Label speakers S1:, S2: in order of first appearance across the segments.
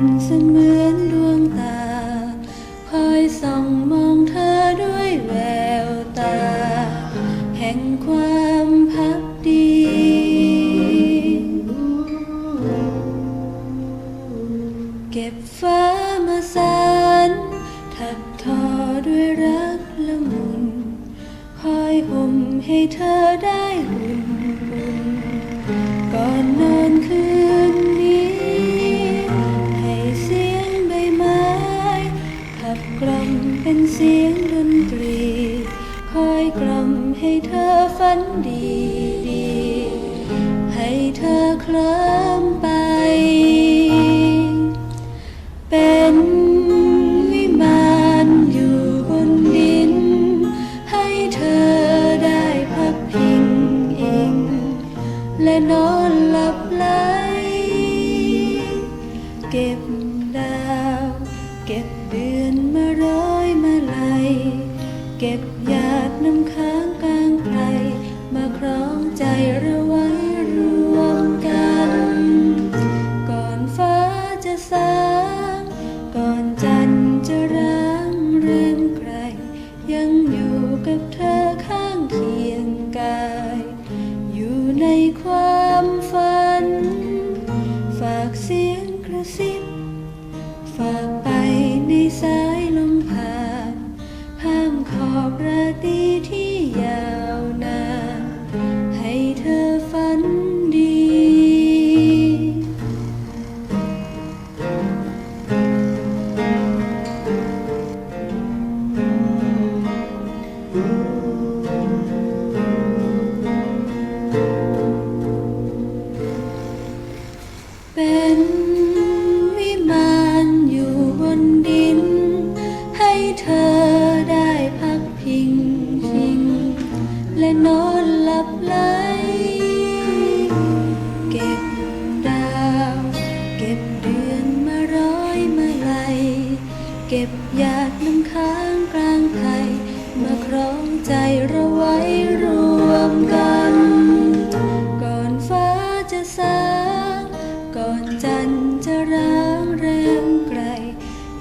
S1: สุขใสได้เป็นเสมือนดวงตา คอยส่องมองเธอด้วยแววตา แห่งความพักดี เก็บฟ้ามาสานถักทอด้วยรักละมุน คอยห่มให้เธอได้อุ่น เสียงดนตรี คอยกล่อมให้เธอฝันดีดี ให้เธอเคลิ้มไป เป็นวิมานอยู่บนดิน ให้เธอได้พักพิงอิง และนอนหลับไหลเก็บ อยากน้ำค้างกลางไพรมาครองใจเราไว้รวมกัน ก่อนฟ้าจะสา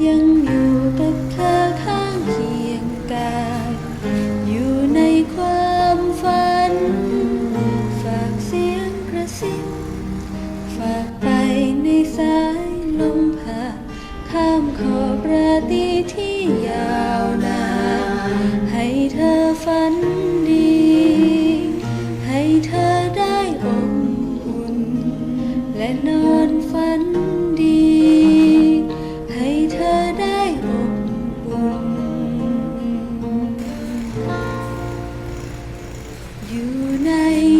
S1: ยัง night.